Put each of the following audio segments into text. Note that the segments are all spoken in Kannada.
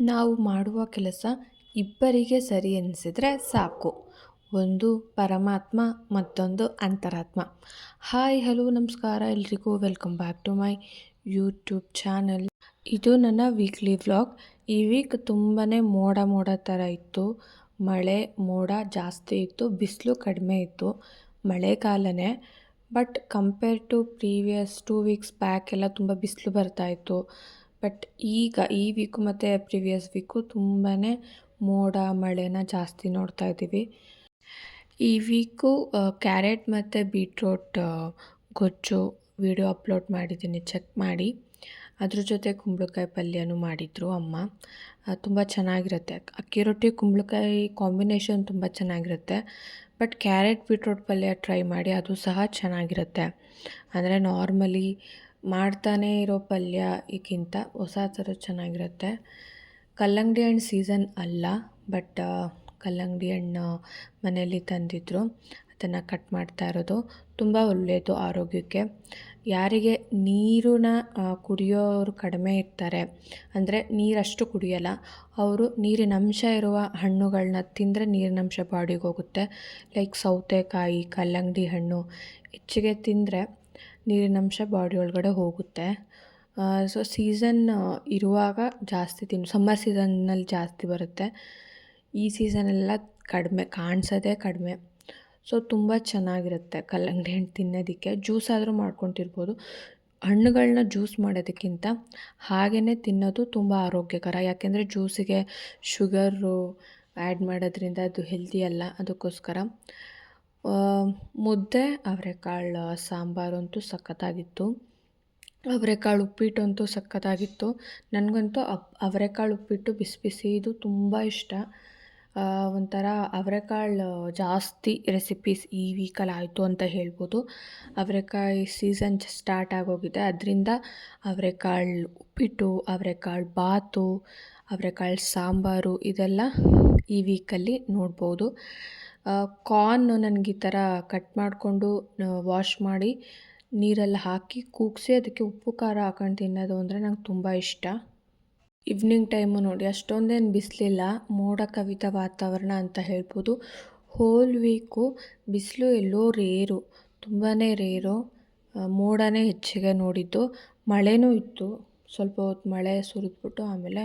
ನಾವು ಮಾಡುವ ಕೆಲಸ ಇಬ್ಬರಿಗೆ ಸರಿ ಅನಿಸಿದರೆ ಸಾಕು. ಒಂದು ಪರಮಾತ್ಮ, ಮತ್ತೊಂದು ಅಂತರಾತ್ಮ. ಹಾಯ್, ಹಲೋ, ನಮಸ್ಕಾರ. ಎಲ್ರಿಗೂ welcome back to my YouTube channel. ಇದು ನನ್ನ ವೀಕ್ಲಿ ವ್ಲಾಗ್. ಈ ವೀಕ್ ತುಂಬಾ ಮೋಡ ಮೋಡ ಥರ ಇತ್ತು. ಮಳೆ, ಮೋಡ ಜಾಸ್ತಿ ಇತ್ತು. ಬಿಸಿಲು ಕಡಿಮೆ ಇತ್ತು. ಮಳೆಗಾಲನೇ but, compare to previous two weeks back ಎಲ್ಲ ತುಂಬ ಬಿಸಿಲು ಬರ್ತಾಯಿತ್ತು ಬಟ್ ಈಗ ಈ ವೀಕು ಮತ್ತು ಪ್ರಿವಿಯಸ್ ವೀಕು ತುಂಬಾ ಮೋಡ, ಮಳೆನ ಜಾಸ್ತಿ ನೋಡ್ತಾ ಇದ್ದೀವಿ. ಈ ವೀಕು ಕ್ಯಾರೆಟ್ ಮತ್ತು ಬೀಟ್ರೋಟ್ ಗೊಜ್ಜು ವಿಡಿಯೋ ಅಪ್ಲೋಡ್ ಮಾಡಿದ್ದೀನಿ ಚೆಕ್ ಮಾಡಿ. ಅದ್ರ ಜೊತೆ ಕುಂಬಳಕಾಯಿ ಪಲ್ಯನೂ ಮಾಡಿದರು ಅಮ್ಮ. ತುಂಬ ಚೆನ್ನಾಗಿರುತ್ತೆ. ಅಕ್ಕಿ ರೊಟ್ಟಿ, ಕುಂಬಳಕಾಯಿ ಕಾಂಬಿನೇಷನ್ ತುಂಬ ಚೆನ್ನಾಗಿರುತ್ತೆ. ಬಟ್ ಕ್ಯಾರೆಟ್ ಬೀಟ್ರೋಟ್ ಪಲ್ಯ ಟ್ರೈ ಮಾಡಿ, ಅದು ಸಹ ಚೆನ್ನಾಗಿರುತ್ತೆ. ಅಂದರೆ ನಾರ್ಮಲಿ ಮಾಡ್ತಾನೇ ಇರೋ ಪಲ್ಯ ಈಗಿಂತ ಹೊಸ ಥರ ಚೆನ್ನಾಗಿರುತ್ತೆ. ಕಲ್ಲಂಗಡಿ ಹಣ್ಣು ಸೀಸನ್ ಅಲ್ಲ ಬಟ್ ಕಲ್ಲಂಗಡಿ ಹಣ್ಣು ಮನೆಯಲ್ಲಿ ತಂದಿದ್ದರು ಅದನ್ನು ಕಟ್ ಮಾಡ್ತಾ ಇರೋದು. ತುಂಬ ಒಳ್ಳೆಯದು ಆರೋಗ್ಯಕ್ಕೆ. ಯಾರಿಗೆ ನೀರನ್ನ ಕುಡಿಯೋರು ಕಡಿಮೆ ಇರ್ತಾರೆ, ಅಂದರೆ ನೀರಷ್ಟು ಕುಡಿಯೋಲ್ಲ, ಅವರು ನೀರಿನ ಅಂಶ ಇರುವ ಹಣ್ಣುಗಳನ್ನ ತಿಂದರೆ ನೀರಿನ ಅಂಶ ಬಾಡಿಗೆ ಹೋಗುತ್ತೆ. ಲೈಕ್ ಸೌತೆಕಾಯಿ, ಕಲ್ಲಂಗಡಿ ಹಣ್ಣು ಹೆಚ್ಚಿಗೆ ತಿಂದರೆ ನೀರಿನಂಶ ಬಾಡಿ ಒಳಗಡೆ ಹೋಗುತ್ತೆ. ಸೊ ಸೀಸನ್ ಇರುವಾಗ ಜಾಸ್ತಿ ತಿನ್ನು ಸಮ್ಮರ್ ಸೀಸನ್ನಲ್ಲಿ ಜಾಸ್ತಿ ಬರುತ್ತೆ. ಈ ಸೀಸನೆಲ್ಲ ಕಡಿಮೆ, ಕಾಣಿಸೋದೇ ಕಡಿಮೆ. ಸೊ ತುಂಬ ಚೆನ್ನಾಗಿರುತ್ತೆ ಕಲ್ಲಂಗಡಿ ಹಣ್ಣು ತಿನ್ನೋದಕ್ಕೆ. ಜ್ಯೂಸ್ ಆದರೂ ಮಾಡ್ಕೊತಿರ್ಬೋದು. ಹಣ್ಣುಗಳನ್ನ ಜ್ಯೂಸ್ ಮಾಡೋದಕ್ಕಿಂತ ಹಾಗೆಯೇ ತಿನ್ನೋದು ತುಂಬ ಆರೋಗ್ಯಕರ. ಯಾಕೆಂದರೆ ಜ್ಯೂಸಿಗೆ ಶುಗರು ಆ್ಯಡ್ ಮಾಡೋದ್ರಿಂದ ಅದು ಹೆಲ್ದಿ ಅಲ್ಲ, ಅದಕ್ಕೋಸ್ಕರ. ಮುದ್ದೆ, ಅವರೆಕಾಳು ಸಾಂಬಾರು ಅಂತೂ ಸಖತ್ತಾಗಿತ್ತು. ಅವರೆಕಾಳು ಉಪ್ಪಿಟ್ಟು ಅಂತೂ ಸಖತ್ತಾಗಿತ್ತು. ನನಗಂತೂ ಅಪ್, ಅವರೆಕಾಳು ಉಪ್ಪಿಟ್ಟು ಬಿಸಿ ಇದು ತುಂಬ ಇಷ್ಟ. ಒಂಥರ ಅವರೆಕಾಳು ಜಾಸ್ತಿ ರೆಸಿಪೀಸ್ ಈ ವೀಕಲ್ಲಿ ಆಯಿತು ಅಂತ ಹೇಳ್ಬೋದು. ಅವರೆಕಾಯಿ ಸೀಸನ್ ಸ್ಟಾರ್ಟ್ ಆಗೋಗಿದೆ. ಅದರಿಂದ ಅವರೆಕಾಳು ಉಪ್ಪಿಟ್ಟು, ಅವರೆಕಾಳು ಬಾತು, ಅವರೆಕಾಳು ಸಾಂಬಾರು ಇದೆಲ್ಲ ಈ ವೀಕಲ್ಲಿ ನೋಡ್ಬೋದು. ಕಾರ್ನ್ ನನಗೆ ಈ ಥರ ಕಟ್ ಮಾಡಿಕೊಂಡು ವಾಶ್ ಮಾಡಿ, ನೀರಲ್ಲಿ ಹಾಕಿ ಕೂಗಿಸಿ ಅದಕ್ಕೆ ಉಪ್ಪು, ಖಾರ ಹಾಕೊಂಡು ತಿನ್ನೋದು ಅಂದರೆ ನಂಗೆ ತುಂಬ ಇಷ್ಟ. ಈವ್ನಿಂಗ್ ಟೈಮು ನೋಡಿ, ಅಷ್ಟೊಂದೇನು ಬಿಸಿಲಿಲ್ಲ, ಮೋಡ ಕವಿತ ವಾತಾವರಣ ಅಂತ ಹೇಳ್ಬೋದು. ಹೋಲ್ ವೀಕು ಬಿಸಿಲು ಎಲ್ಲೋ ರೇರು ತುಂಬಾ ರೇರು ಮೋಡನೇ ಹೆಚ್ಚಿಗೆ ನೋಡಿದ್ದು. ಮಳೆನೂ ಇತ್ತು, ಸ್ವಲ್ಪ ಹೊತ್ತು ಮಳೆ ಸುರಿದ್ಬಿಟ್ಟು ಆಮೇಲೆ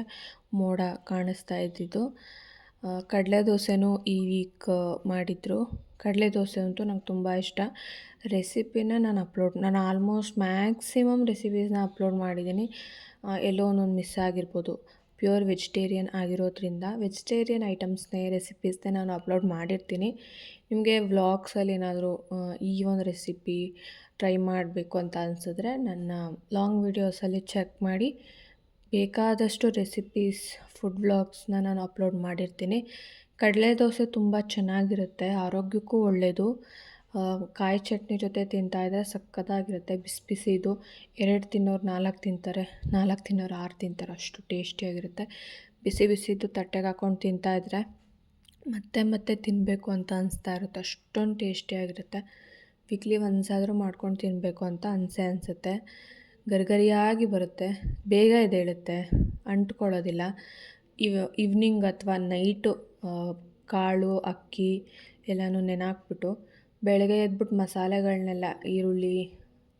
ಮೋಡ ಕಾಣಿಸ್ತಾ ಇದ್ದಿದ್ದು. ಕಡಲೆ ದೋಸೆನೂ ಈ ವೀಕ್ ಮಾಡಿದರು. ಕಡಲೆ ದೋಸೆ ಅಂತೂ ನಂಗೆ ತುಂಬ ಇಷ್ಟ. ರೆಸಿಪಿನ ನಾನು ಅಪ್ಲೋಡ್ ನಾನು ಆಲ್ಮೋಸ್ಟ್ ಮ್ಯಾಕ್ಸಿಮಮ್ ರೆಸಿಪೀಸ್ನ ಅಪ್ಲೋಡ್ ಮಾಡಿದ್ದೀನಿ ಎಲ್ಲೋ ಒಂದೊಂದು ಮಿಸ್ ಆಗಿರ್ಬೋದು. ಪ್ಯೂರ್ ವೆಜಿಟೇರಿಯನ್ ಆಗಿರೋದ್ರಿಂದ ವೆಜಿಟೇರಿಯನ್ ಐಟಮ್ಸ್ನೇ ರೆಸಿಪೀಸ್ನೇ ನಾನು ಅಪ್ಲೋಡ್ ಮಾಡಿರ್ತೀನಿ. ನಿಮಗೆ ವ್ಲಾಗ್ಸಲ್ಲಿ ಏನಾದರೂ ಈ ಒಂದು ರೆಸಿಪಿ ಟ್ರೈ ಮಾಡಬೇಕು ಅಂತ ಅನಿಸಿದ್ರೆ ನನ್ನ ಲಾಂಗ್ ವೀಡಿಯೋಸಲ್ಲಿ ಚೆಕ್ ಮಾಡಿ. ಬೇಕಾದಷ್ಟು ರೆಸಿಪೀಸ್ ಫುಡ್ ವ್ಲಾಗ್ಸ್ನ ನಾನು ಅಪ್ಲೋಡ್ ಮಾಡಿರ್ತೀನಿ. ಕಡಲೆ ದೋಸೆ ತುಂಬ ಚೆನ್ನಾಗಿರುತ್ತೆ, ಆರೋಗ್ಯಕ್ಕೂ ಒಳ್ಳೆಯದು ಕಾಯಿ ಚಟ್ನಿ ಜೊತೆ ತಿಂತಾಯಿದ್ರೆ ಸಕ್ಕತ್ತಾಗಿರುತ್ತೆ, ಬಿಸಿ ಬಿಸಿದು ಎರಡು ತಿನ್ನೋರು ನಾಲ್ಕು ತಿಂತಾರೆ, ನಾಲ್ಕು ತಿನ್ನೋರು ಆರು ತಿಂತಾರೆ, ಅಷ್ಟು ಟೇಸ್ಟಿಯಾಗಿರುತ್ತೆ ಬಿಸಿ ಬಿಸಿದು ತಟ್ಟೆಗೆ ಹಾಕ್ಕೊಂಡು ತಿಂತಾಯಿದ್ರೆ ಮತ್ತೆ ಮತ್ತೆ ತಿನ್ನಬೇಕು ಅಂತ ಅನಿಸ್ತಾ ಇರುತ್ತೆ, ಅಷ್ಟೊಂದು ಟೇಸ್ಟಿಯಾಗಿರುತ್ತೆ ವೀಕ್ಲಿ ಒನ್ಸಾದರೂ ಮಾಡ್ಕೊಂಡು ತಿನ್ನಬೇಕು ಅಂತ ಅನಿಸೇ ಅನಿಸುತ್ತೆ. ಗರಿಗರಿಯಾಗಿ ಬರುತ್ತೆ, ಬೇಗ ಎದ್ದೇಳುತ್ತೆ, ಅಂಟ್ಕೊಳ್ಳೋದಿಲ್ಲ. ಇವ್ ಈವ್ನಿಂಗ್ ಅಥವಾ ನೈಟು ಕಾಳು, ಅಕ್ಕಿ ಎಲ್ಲನೂ ನೆನೆ ಬೆಳಗ್ಗೆ ಎದ್ಬಿಟ್ಟು ಮಸಾಲೆಗಳನ್ನೆಲ್ಲ ಈರುಳ್ಳಿ,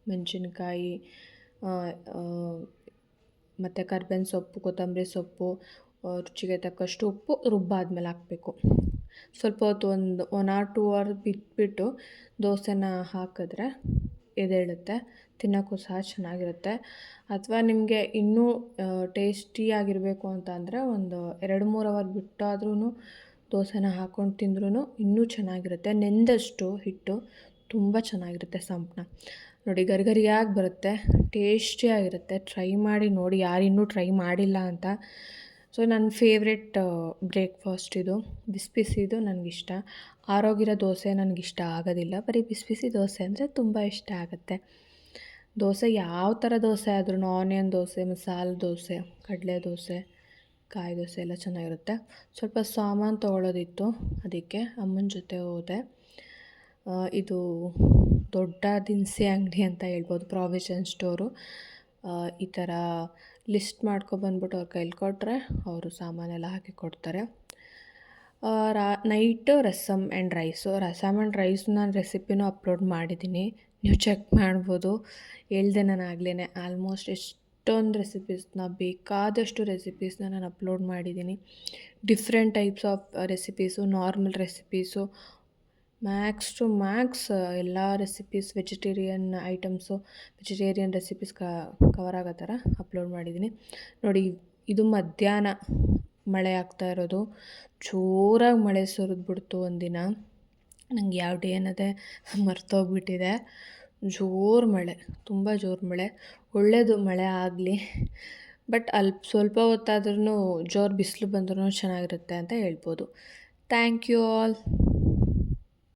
ಮೆಣಸಿನ್ಕಾಯಿ ಮತ್ತು ಕರ್ಬೇವಿನ ಸೊಪ್ಪು, ಕೊತ್ತಂಬರಿ ಸೊಪ್ಪು ರುಚಿಗೆ ತಕ್ಕಷ್ಟು ಉಪ್ಪು, ರುಬ್ಬಾದ್ಮೇಲೆ ಹಾಕಬೇಕು. ಸ್ವಲ್ಪ ಹೊತ್ತು ಒಂದು ಒನ್ ಆರ್ ಟೂ ಅವರ್ ಬಿಟ್ಬಿಟ್ಟು ದೋಸೆನ ಹಾಕಿದ್ರೆ ಎದ್ದೇಳುತ್ತೆ. ತಿನ್ನೋಕ್ಕೂ ಸಹ ಚೆನ್ನಾಗಿರುತ್ತೆ. ಅಥವಾ ನಿಮಗೆ ಇನ್ನೂ ಟೇಸ್ಟಿಯಾಗಿರಬೇಕು ಅಂತ ಅಂದರೆ ಒಂದು ಎರಡು ಮೂರು ಅವರ್ ಬಿಟ್ಟಾದ್ರೂ ದೋಸೆನ ಹಾಕ್ಕೊಂಡು ತಿಂದ್ರೂ ಇನ್ನೂ ಚೆನ್ನಾಗಿರುತ್ತೆ. ನೆಂದಷ್ಟು ಹಿಟ್ಟು ತುಂಬ ಚೆನ್ನಾಗಿರುತ್ತೆ ಸಂಪಣ ನೋಡಿ, ಗರಿಗರಿಯಾಗಿ ಬರುತ್ತೆ ಟೇಸ್ಟಿಯಾಗಿರುತ್ತೆ ಟ್ರೈ ಮಾಡಿ ನೋಡಿ ಯಾರಿನ್ನೂ ಟ್ರೈ ಮಾಡಿಲ್ಲ ಅಂತ. ಸೊ, ನನ್ನ ಫೇವ್ರೆಟ್ ಬ್ರೇಕ್ಫಾಸ್ಟ್ ಇದು. ಬಿಸಿ ಬಿಸಿದು ನನಗಿಷ್ಟ. ಆರೋಗ್ಯದ ದೋಸೆ ನನಗಿಷ್ಟ ಆಗೋದಿಲ್ಲ. ಬರೀ ಬಿಸಿ ಬಿಸಿ ದೋಸೆ ಅಂದರೆ ತುಂಬ ಇಷ್ಟ ಆಗುತ್ತೆ. ದೋಸೆ ಯಾವ ಥರ ದೋಸೆ ಆದ್ರೂ ಆನಿಯನ್ ದೋಸೆ, ಮಸಾಲೆ ದೋಸೆ, ಕಡಲೆ ದೋಸೆ, ಕಾಯಿ ದೋಸೆ ಎಲ್ಲ ಚೆನ್ನಾಗಿರುತ್ತೆ. ಸ್ವಲ್ಪ ಸಾಮಾನು ತೊಗೊಳೋದಿತ್ತು, ಅದಕ್ಕೆ ಅಮ್ಮನ ಜೊತೆ ಹೋದೆ. ಇದು ದೊಡ್ಡ ದಿನಸಿ ಅಂಗಡಿ ಅಂತ ಹೇಳ್ಬೋದು, ಪ್ರಾವಿಷನ್ ಸ್ಟೋರು. ಈ ಥರ ಲಿಸ್ಟ್ ಮಾಡ್ಕೊಬಂದ್ಬಿಟ್ಟು ಅವ್ರ ಕೈಲಿ ಕೊಟ್ಟರೆ ಅವರು ಸಾಮಾನೆಲ್ಲ ಹಾಕಿ ಕೊಡ್ತಾರೆ. ರಾ night rasam and rice rasam and rice ನಾನು ರೆಸಿಪಿನೂ ಅಪ್ಲೋಡ್ ಮಾಡಿದ್ದೀನಿ. ನೀವು ಚೆಕ್ ಮಾಡ್ಬೋದು. ಹೇಳ್ದೆ ನಾನು ಆಗ್ಲೇ ಆಲ್ಮೋಸ್ಟ್ ಎಷ್ಟೊಂದು ರೆಸಿಪೀಸ್ನ ಬೇಕಾದಷ್ಟು ರೆಸಿಪೀಸ್ನ ನಾನು ಅಪ್ಲೋಡ್ ಮಾಡಿದ್ದೀನಿ. Different types of recipes normal recipes max to max ಎಲ್ಲ recipes vegetarian items vegetarian recipes cover ಆಗೋ ಥರ ಅಪ್ಲೋಡ್ ಮಾಡಿದ್ದೀನಿ. ನೋಡಿ, ಇದು ಮಧ್ಯಾಹ್ನ. ಮಳೆ ಆಗ್ತಾ ಇರೋದು. ಜೋರಾಗಿ ಮಳೆ ಸುರಿದ್ಬಿಡ್ತು ಒಂದಿನ. ನಂಗೆ ಯಾವ ಡೇ ಅನ್ನೋದೇ ಮರ್ತೋಗ್ಬಿಟ್ಟಿದೆ. ಜೋರು ಮಳೆ, ತುಂಬ ಜೋರು ಮಳೆ. ಒಳ್ಳೆಯದು ಮಳೆ ಆಗಲಿ. ಬಟ್ ಅಲ್ಪ ಸ್ವಲ್ಪ ಹೊತ್ತಾದ್ರೂ ಜೋರು ಬಿಸಿಲು ಬಂದ್ರೂ ಚೆನ್ನಾಗಿರುತ್ತೆ ಅಂತ ಹೇಳ್ಬೋದು. Thank you all.